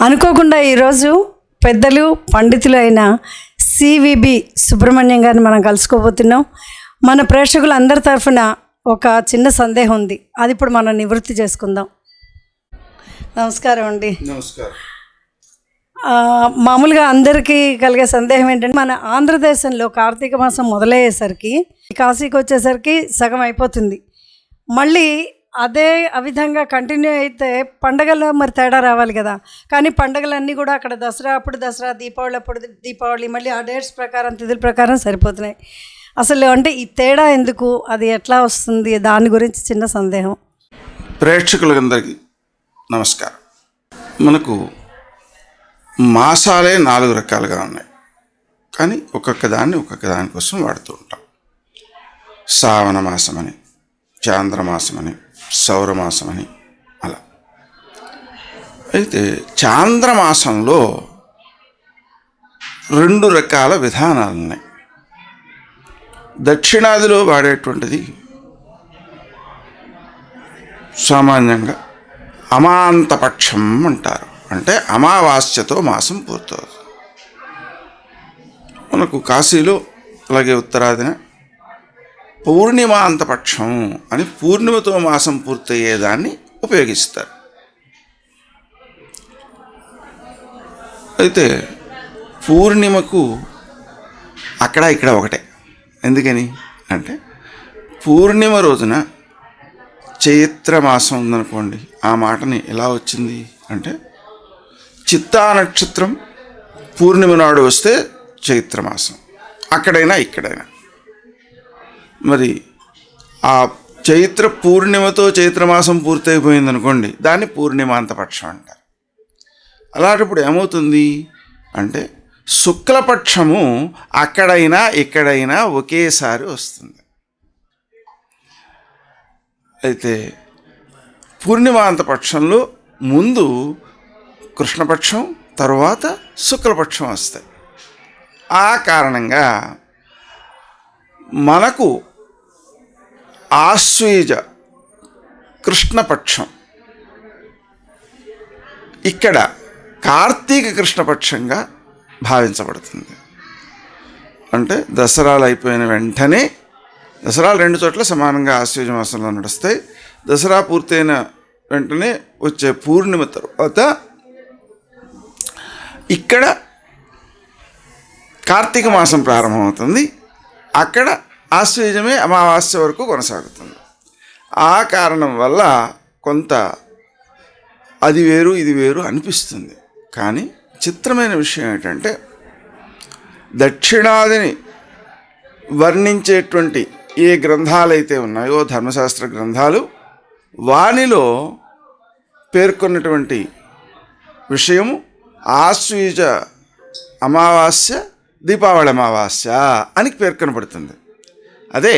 అనుకోకుండా ఈరోజు పెద్దలు పండితులు అయిన సివిబి సుబ్రహ్మణ్యం గారిని మనం కలుసుకోబోతున్నాం. మన ప్రేక్షకులందరి తరఫున ఒక చిన్న సందేహం ఉంది. అది ఇప్పుడు మనం నివృత్తి చేసుకుందాం. నమస్కారం అండి. నమస్కారం. మామూలుగా అందరికీ కలిగే సందేహం ఏంటంటే మన ఆంధ్రదేశంలో కార్తీక మాసం మొదలయ్యేసరికి కాశీకి వచ్చేసరికి సగం అయిపోతుంది. మళ్ళీ అదే ఆ విధంగా కంటిన్యూ అయితే పండగలో మరి తేడా రావాలి కదా. కానీ పండగలన్నీ కూడా అక్కడ దసరా అప్పుడు దసరా దీపావళి అప్పుడు దీపావళి మళ్ళీ ఆ డేట్స్ ప్రకారం తిథుల ప్రకారం సరిపోతున్నాయి. అసలు అంటే ఈ తేడా ఎందుకు? అది ఎట్లా వస్తుంది? దాని గురించి చిన్న సందేహం. ప్రేక్షకులందరికీ నమస్కారం. మనకు మాసాలే నాలుగు రకాలుగా ఉన్నాయి. కానీ ఒక్కొక్క దాన్ని ఒక్కొక్క దానికోసం వాడుతూ ఉంటాం. శ్రావణ మాసమని సౌరమాసం అని అలా. అయితే చాంద్రమాసంలో రెండు రకాల విధానాలు ఉన్నాయి దక్షిణాదిలో వాడేటువంటిది సామాన్యంగా అమాంతపక్షం అంటారు. అంటే అమావాస్యతో మాసం పూర్తవుతుంది. మనకు కాశీలో అలాగే ఉత్తరాదిన పూర్ణిమాంతపక్షం అని పూర్ణిమతో మాసం పూర్తయ్యేదాన్ని ఉపయోగిస్తారు. అయితే పూర్ణిమకు అక్కడ ఇక్కడ ఒకటే. ఎందుకని? అంటే పూర్ణిమ రోజున చైత్ర మాసం ఉందనుకోండి ఆ మాటని ఎలా వచ్చింది? అంటే చిత్తా నక్షత్రం పూర్ణిమ నాడు వస్తే చైత్రమాసం అక్కడైనా ఇక్కడైనా. మరి ఆ చైత్ర పూర్ణిమతో చైత్రమాసం పూర్తయిపోయింది అనుకోండి దాన్ని పూర్ణిమాంతపక్షం అంటారు. అలాంటప్పుడు ఏమవుతుంది అంటే శుక్లపక్షము అక్కడైనా ఇక్కడైనా ఒకేసారి వస్తుంది. అయితే పూర్ణిమాంత పక్షంలో ముందు కృష్ణపక్షం తరువాత శుక్లపక్షం వస్తాయి. ఆ కారణంగా మనకు ఆశ్వేజ కృష్ణపక్షం. ఇక్కడ కార్తీక కృష్ణపక్షంగా భావించబడుతుంది. అంటే దసరాలు అయిపోయిన వెంటనే దసరాలు రెండు చోట్ల సమానంగా ఆశ్వేజ మాసంలో నడుస్తాయి. దసరా పూర్తయిన వెంటనే వచ్చే పూర్ణిమ తర్వాత ఇక్కడ కార్తీక మాసం ప్రారంభమవుతుంది. అక్కడ ఆశ్వయుజమే అమావాస్య వరకు కొనసాగుతుంది. ఆ కారణం వల్ల కొంత అది వేరు ఇది వేరు అనిపిస్తుంది. కానీ చిత్రమైన విషయం ఏంటంటే దక్షిణాదిని వర్ణించేటువంటి ఏ గ్రంథాలైతే ఉన్నాయో ధర్మశాస్త్ర గ్రంథాలు వానిలో పేర్కొన్నటువంటి విషయము ఆశ్వీజ అమావాస్య దీపావళి అమావాస్య అని పేర్కొనబడుతుంది. అదే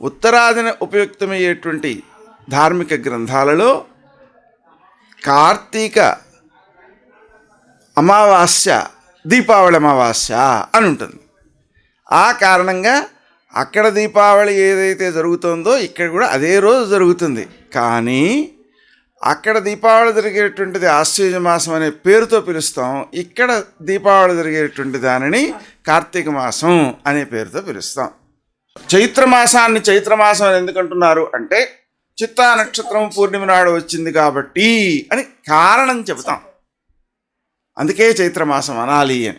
ఉత్తరాదిన ఉపయుక్తమయ్యేటువంటి ధార్మిక గ్రంథాలలో కార్తీక అమావాస్య దీపావళి అమావాస్య అని ఉంటుంది. ఆ కారణంగా అక్కడ దీపావళి ఏదైతే జరుగుతుందో ఇక్కడ కూడా అదే రోజు జరుగుతుంది. కానీ అక్కడ దీపావళి జరిగేటువంటిది ఆశ్చర్య మాసం అనే పేరుతో పిలుస్తాం. ఇక్కడ దీపావళి జరిగేటువంటి దానిని కార్తీక మాసం అనే పేరుతో పిలుస్తాం. చైత్రమాసాన్ని చైత్రమాసం అని ఎందుకంటున్నారు అంటే చిత్తా నక్షత్రం పూర్ణిమ నాడు వచ్చింది కాబట్టి అని కారణం చెబుతాం. అందుకే చైత్రమాసం అనాలి అని.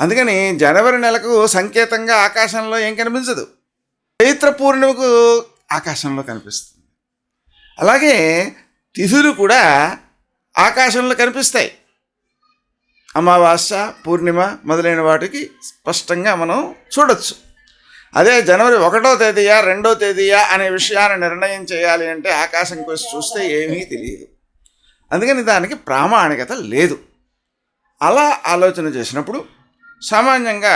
అందుకని జనవరి నెలకు సంకేతంగా ఆకాశంలో ఏం కనిపించదు. చైత్ర పూర్ణిమకు ఆకాశంలో కనిపిస్తుంది. అలాగే తిథులు కూడా ఆకాశంలో కనిపిస్తాయి. అమావాస్య పూర్ణిమ మొదలైన వాటికి స్పష్టంగా మనం చూడొచ్చు. అదే జనవరి ఒకటో తేదీయా రెండో తేదీయా అనే విషయాన్ని నిర్ణయం చేయాలి అంటే ఆకాశం కోసం చూస్తే ఏమీ తెలియదు. అందుకని దానికి ప్రామాణికత లేదు. అలా ఆలోచన చేసినప్పుడు సామాన్యంగా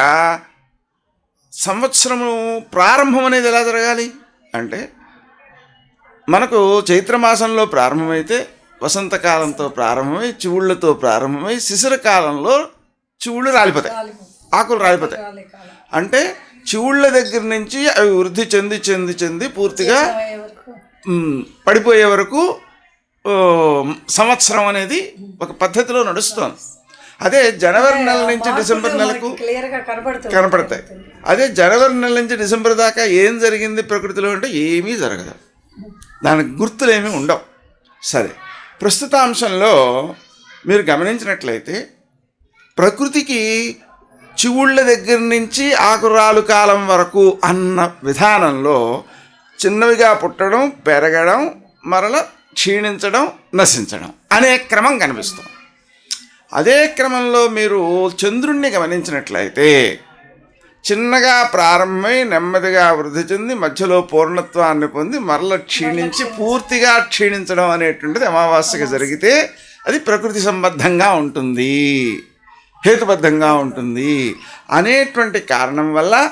సంవత్సరము ప్రారంభం అనేది ఎలా జరగాలి అంటే మనకు చైత్రమాసంలో ప్రారంభమైతే వసంతకాలంతో ప్రారంభమై చివుళ్ళతో ప్రారంభమై శిశిర కాలంలో చివుళ్ళు రాలిపోతాయి. ఆకులు రాలిపోతాయి. అంటే చివుళ్ళ దగ్గర నుంచి అవి వృద్ధి చెంది చెంది చెంది పూర్తిగా పడిపోయే వరకు సంవత్సరం అనేది ఒక పద్ధతిలో నడుస్తోంది. అదే జనవరి నెల నుంచి డిసెంబర్ నెలకు కనపడతాయి. అదే జనవరి నెల నుంచి డిసెంబర్ దాకా ఏం జరిగింది ప్రకృతిలో అంటే ఏమీ జరగదు. దానికి గుర్తులు ఏమీ ఉండవు. సరే ప్రస్తుత అంశంలో మీరు గమనించినట్లయితే ప్రకృతికి చివుళ్ళ దగ్గర నుంచి ఆకురాలు కాలం వరకు అన్న విధానంలో చిన్నవిగా పుట్టడం పెరగడం మరల క్షీణించడం నశించడం అనే క్రమం కనిపిస్తుంది. అదే క్రమంలో మీరు చంద్రుణ్ణి గమనించినట్లయితే చిన్నగా ప్రారంభమై నెమ్మదిగా వృద్ధి చెంది మధ్యలో పూర్ణత్వాన్ని పొంది మరల క్షీణించి పూర్తిగా క్షీణించడం అనేటువంటిది అమావాస్యకి జరిగితే అది ప్రకృతి సంబద్ధంగా ఉంటుంది. హేతుబద్ధంగా ఉంటుంది అనేటువంటి కారణం వల్ల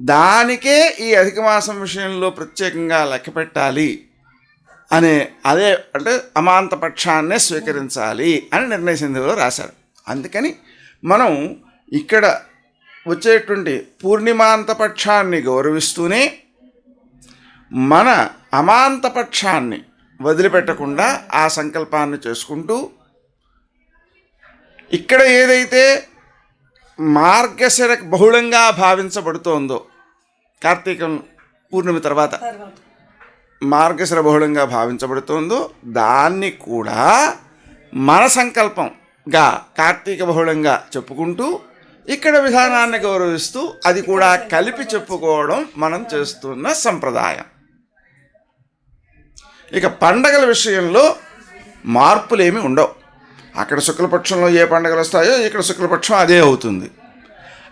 దానికే ఈ అధిక మాసం విషయంలో ప్రత్యేకంగా లెక్క పెట్టాలి అనే అదే అంటే అమాంత పక్షాన్నే స్వీకరించాలి అని నిర్ణయ సింధువులో రాశారు. అందుకని మనం ఇక్కడ వచ్చేటువంటి పూర్ణిమాంత పక్షాన్ని గౌరవిస్తూనే మన అమాంత పక్షాన్ని వదిలిపెట్టకుండా ఆ సంకల్పాన్ని చేసుకుంటూ ఇక్కడ ఏదైతే మార్గశిర బహుళంగా భావించబడుతోందో కార్తీకం పూర్ణిమ తర్వాత మార్గశిర బహుళంగా భావించబడుతోందో దాన్ని కూడా మన సంకల్పంగా కార్తీక బహుళంగా చెప్పుకుంటూ ఇక్కడ విధానాన్ని గౌరవిస్తూ అది కూడా కలిపి చెప్పుకోవడం మనం చేస్తున్న సంప్రదాయం. ఇక పండగల విషయంలో మార్పులేమి ఉండవు. అక్కడ శుక్లపక్షంలో ఏ పండుగలు వస్తాయో ఇక్కడ శుక్లపక్షం అదే అవుతుంది.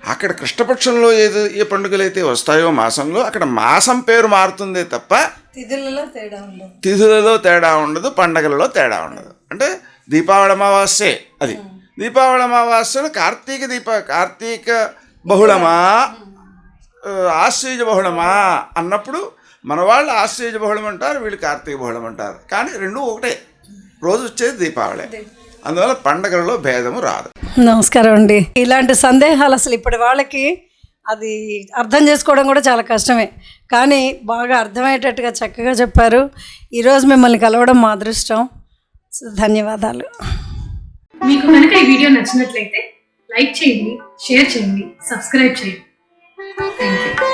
అక్కడ కృష్ణపక్షంలో ఏది ఏ పండుగలు అయితే వస్తాయో మాసంలో అక్కడ మాసం పేరు మారుతుందే తప్ప తిథులలో తేడా ఉండదు. తిథులలో తేడా ఉండదు పండగలలో తేడా ఉండదు. అంటే దీపావళి అమావాస్యే అది. దీపావళి అమావాస్యను కార్తీక దీప కార్తీక బహుళమా ఆ, ఆశ్వయుజ బహుళమా అన్నప్పుడు మన వాళ్ళు ఆశ్వయుజ బహుళం అంటారు వీళ్ళు కార్తీక బహుళం అంటారు కానీ రెండు ఒకటే. రోజు వచ్చేది దీపావళి. అందువల్ల పండగలలో భేదము రాదు. నమస్కారం అండి. ఇలాంటి సందేహాలు అసలు ఇప్పటి వాళ్ళకి అది అర్థం చేసుకోవడం కూడా చాలా కష్టమే. కానీ బాగా అర్థమయ్యేటట్టుగా చక్కగా చెప్పారు. ఈరోజు మిమ్మల్ని కలవడం మా అదృష్టం. ధన్యవాదాలు. మీకు కనుక ఈ వీడియో నచ్చినట్లయితే లైక్ చేయండి షేర్ చేయండి సబ్స్క్రైబ్ చేయండి. Thank you